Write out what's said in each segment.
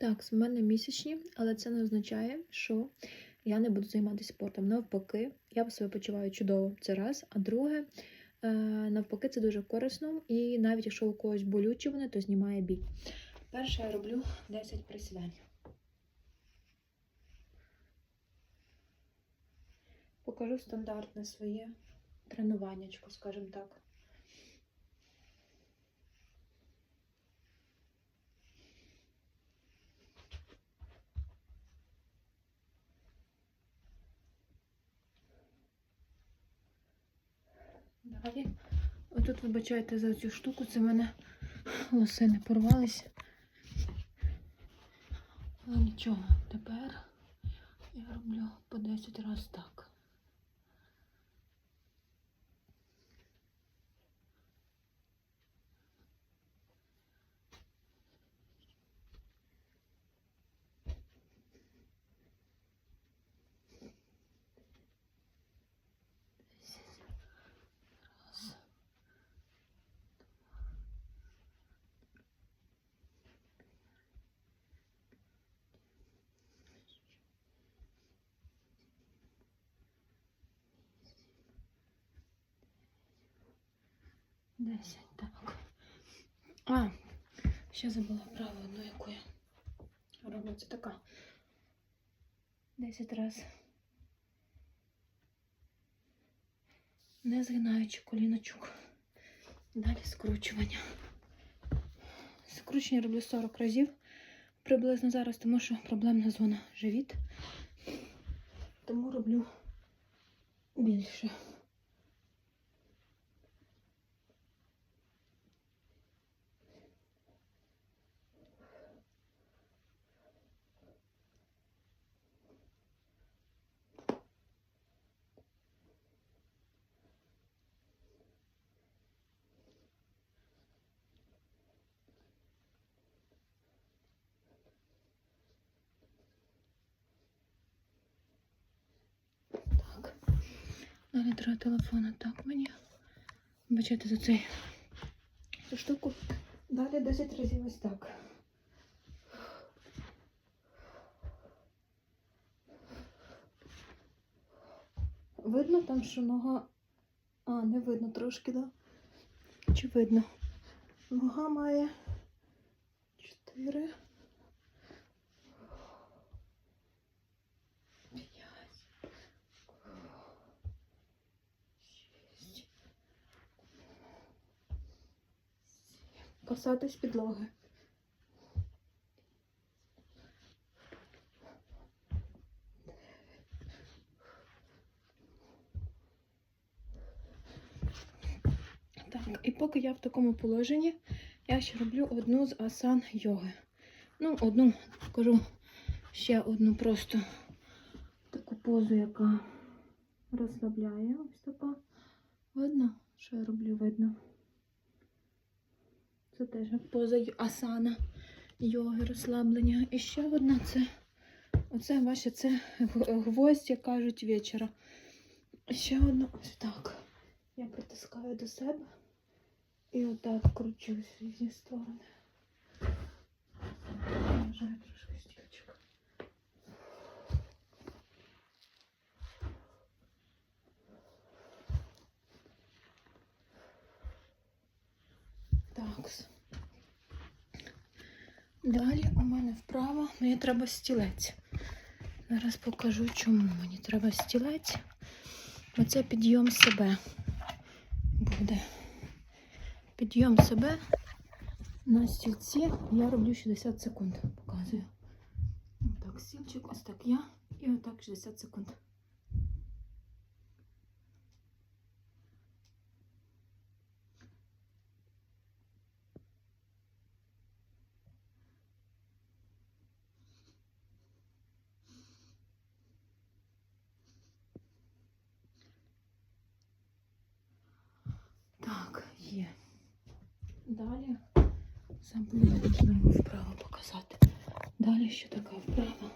Так, з мене місячні, але це не означає, що я не буду займатися спортом. Навпаки, я себе почуваю чудово. Це раз. А друге, е, навпаки, це дуже корисно. І навіть якщо у когось болючі вони, то знімає біль. Перше я роблю 10 присідань. Покажу стандартне своє тренуваннячко, скажімо так. Далі. Отут, вибачайте за цю штуку, це в мене лосини порвались. Але нічого, тепер я роблю по 10 разів так. 10, так. А, ще забула право одну, яку я роблю. Це така. 10 раз. Не згинаючи коліночок. Далі скручування. Скручення роблю 40 разів приблизно зараз, тому що проблемна зона живіт. Тому роблю більше. Далі треба телефон так мені. Бачите за цей цю штуку. Далі 10 разів ось так. Видно там, що нога. А, не видно трошки, да? Чи видно? Нога має 4. Касатись підлоги. Так, і поки я в такому положенні, я ще роблю одну з асан йоги. Ну, одну, покажу ще одну просто таку позу, яка розслабляє. Ось така. Видно, що я роблю, видно. Це теж поза асана йоги, розслаблення. І ще одна це, оце, ваше це гвоздь, як кажуть, вечора. І ще одна ось так. Я притискаю до себе і отак кручусь в різні сторони. Нажаю трошки стільчик. Так. Далі у мене вправо мені треба стілець. Зараз покажу, чому мені треба стілець. Оце підйом себе буде. Підйом себе на стільці я роблю 60 секунд. Показую. Отак, стільчик, ось так я. І отак 60 секунд. Так, є. Далі забула знову вправо показати. Далі ще така вправа.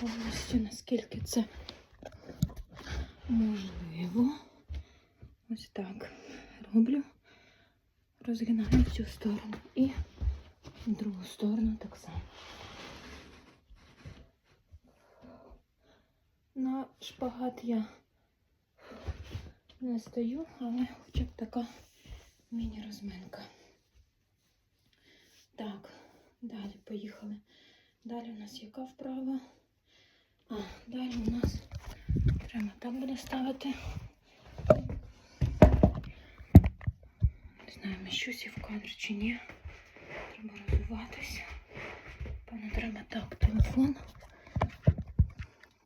Повністю наскільки це можливо. Ось так роблю. Розгинаю цю сторону і другу сторону так само. На шпагат я не стою, але хоча б така міні-розминка. Так, далі поїхали. Далі у нас яка вправа? А, далі у нас треба так буде ставити. Не знаю, міщусь я в кадр чи ні. Треба розвиватися. Певно, треба так телефон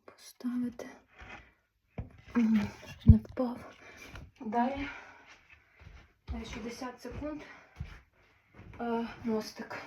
поставити. Щоб не впав. Далі е, 60 секунд. Е, Мостик.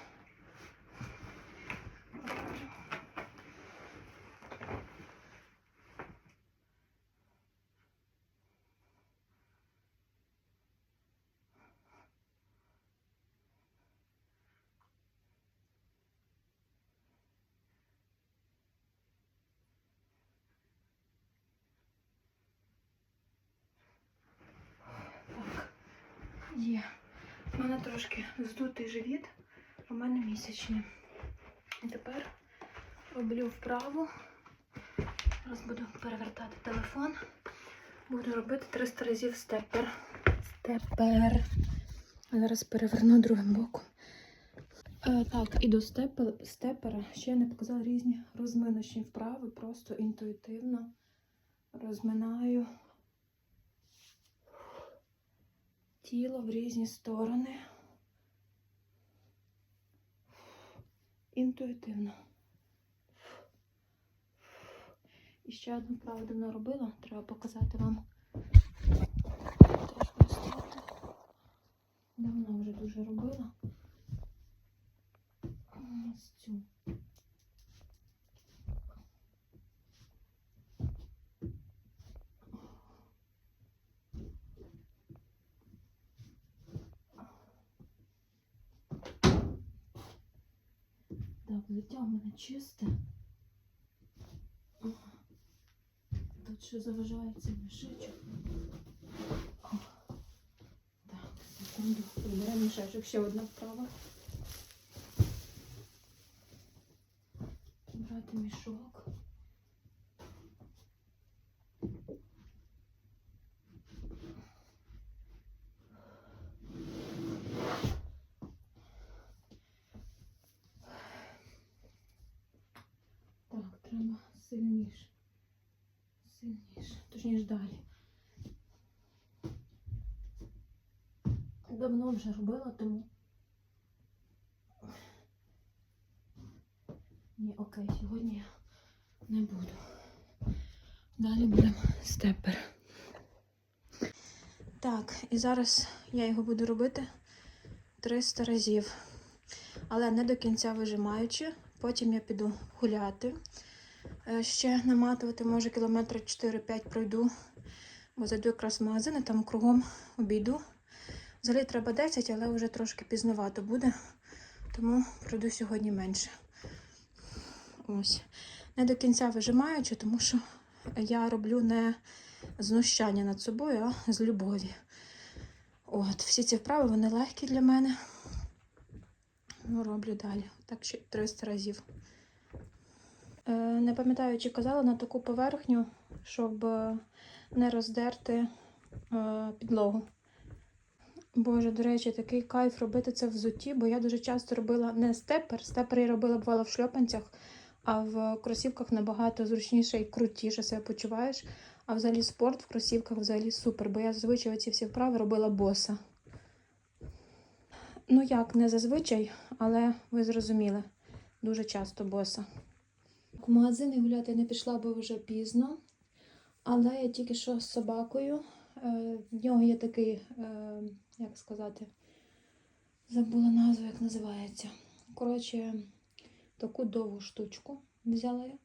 Є. У мене трошки здутий живіт, в мене місячні. І тепер роблю вправу. Зараз буду перевертати телефон. Буду робити 300 разів степер. Степер. Зараз переверну другим боком. Е, так, і до степер, степера ще не показала різні розминочні вправи, просто інтуїтивно розминаю тіло в різні сторони. Інтуїтивно. І ще одну давно робила, треба показати вам. Теж поставити. Давно вже дуже робила. Ось цю. Так, взуття в мене чисте. Ага. Тут ще заважає цей мішечок. О. Так, секунду. Приберемо мішечок. Ще одна вправа. Брати мішок. Сильніше. Сильніше. Точніше далі. Давно вже робила, тому. Ні, окей, сьогодні я не буду. Далі будемо степер. Так, і зараз я його буду робити 300 разів. Але не до кінця вижимаючи. Потім я піду гуляти. Е, Ще наматувати, може, кілометри 4-5 пройду, бо зайду якраз в магазин і там кругом обійду. Взагалі треба 10, але вже трошки пізновато буде, тому пройду сьогодні менше. Ось. Не до кінця вижимаючи, тому що я роблю не знущання над собою, а з любові. От, всі ці вправи вони легкі для мене. Ну, роблю далі. Так ще 300 разів. Е, не пам'ятаю, чи казала на таку поверхню, щоб е, не роздерти е, підлогу. Боже, до речі, такий кайф робити це взутті, бо я дуже часто робила не степер. Степер я робила бувало в шльопанцях, а в кросівках набагато зручніше і крутіше себе почуваєш. А взагалі спорт в кросівках взагалі супер, бо я зазвичай ці всі вправи робила боса. Ну як, не зазвичай, але ви зрозуміли, дуже часто боса. Магазини гуляти не пішла, бо вже пізно. Але я тільки що з собакою. Е, В нього є такий, е, як сказати, забула назву, як називається. Коротше, таку довгу штучку взяла я.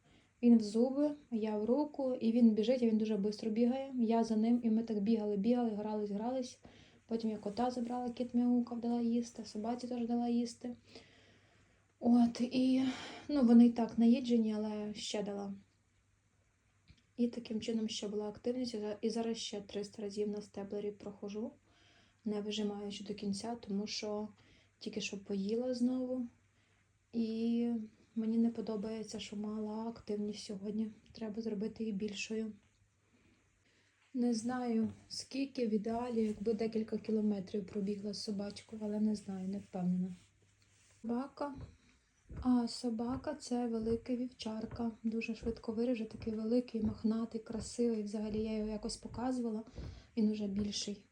Він в зуби, я в руку, і він біжить, і він дуже швидко бігає. Я за ним, і ми так бігали, бігали, грались, грались. Потім я кота забрала, кіт мяукав, дала їсти, собаці теж дала їсти. От, і ну, вони і так наїджені, але ще дала. І таким чином ще була активність. І зараз ще 300 разів на стеблері прохожу, не вижимаючи до кінця, тому що тільки що поїла знову. І мені не подобається, що мала активність сьогодні. Треба зробити її більшою. Не знаю, скільки в ідеалі, якби декілька кілометрів пробігла з собачкою, але не знаю, не впевнена. Собака. А собака це велика вівчарка. Дуже швидко виріже, такий великий, мохнатий, красивий. Взагалі я його якось показувала. Він уже більший.